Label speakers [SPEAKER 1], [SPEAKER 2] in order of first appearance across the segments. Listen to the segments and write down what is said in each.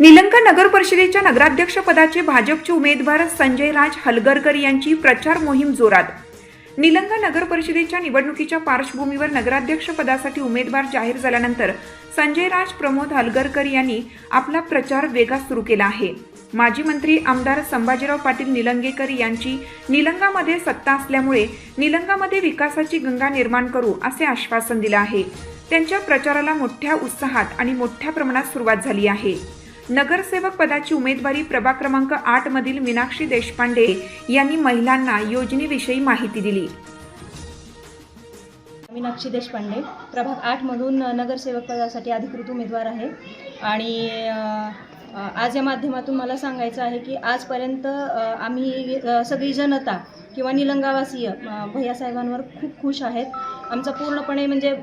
[SPEAKER 1] निलंगा नगर परिषदेच्या नगराध्यक्ष पदाचे भाजपचे उमेदवार संजय राज हलगरकर यांची प्रचार मोहीम जोरात. निलंगा नगर परिषदेच्या निवडणुकीच्या पार्श्वभूमीवर नगराध्यक्ष पदासाठी उमेदवार जाहीर झाल्यानंतर संजय राज प्रमोद हलगरकर यांनी आपला प्रचार वेगात सुरू केला आहे. माजी मंत्री आमदार संभाजीराव पाटील निलंगेकर यांची निलंगामध्ये सत्ता असल्यामुळे निलंगामध्ये विकासाची गंगा निर्माण करू असे आश्वासन दिलं आहे. त्यांच्या प्रचाराला मोठ्या उत्साहात आणि मोठ्या प्रमाणात सुरुवात झाली आहे. नगरसेवक पदाची उमेदवारी प्रभाग क्रमांक आठ मधील मीनाक्षी देशपांडे यांनी महिलांना योजनेविषयी माहिती दिली.
[SPEAKER 2] मीनाक्षी देशपांडे प्रभाग आठमधून नगरसेवक पदासाठी अधिकृत उमेदवार आहे. आणि आज या माध्यमातून मला सांगायचं आहे की आजपर्यंत आम्ही सगळी जनता किंवा निलंगावासीय भैयासाहेबांवर खूप खुश आहेत. आमचा पूर्णपणे म्हणजे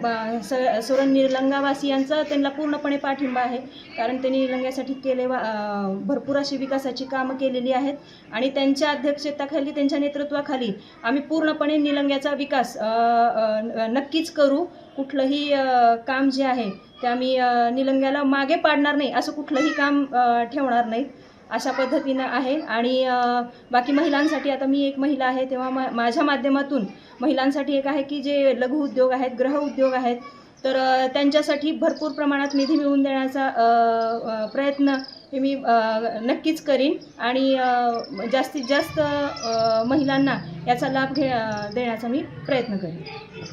[SPEAKER 2] स सुरण निलंगावासियांचा त्यांना पूर्णपणे पाठिंबा आहे. कारण त्यांनी निलंग्यासाठी केले वा- भरपूर अशी विकासाची कामं केलेली आहेत. आणि त्यांच्या अध्यक्षतेखाली त्यांच्या नेतृत्वाखाली आम्ही पूर्णपणे निलंग्याचा विकास नक्कीच करू. कुठलंही काम जे आहे ते आम्ही निलंग्याला मागे पाडणार नाही असं कुठलंही काम ठेवणार नाही अशा पद्धतीनं आहे. आणि बाकी महिलांसाठी आता मी एक महिला आहे तेव्हा मा माझ्या माध्यमातून महिलांसाठी एक आहे की जे लघु उद्योग आहेत ग्रह उद्योग आहेत तर त्यांच्यासाठी भरपूर प्रमाणात निधी मिळवून देण्याचा प्रयत्न हे मी नक्कीच करीन. आणि जास्तीत जास्त महिलांना याचा लाभ घे देण्याचा मी प्रयत्न करीन.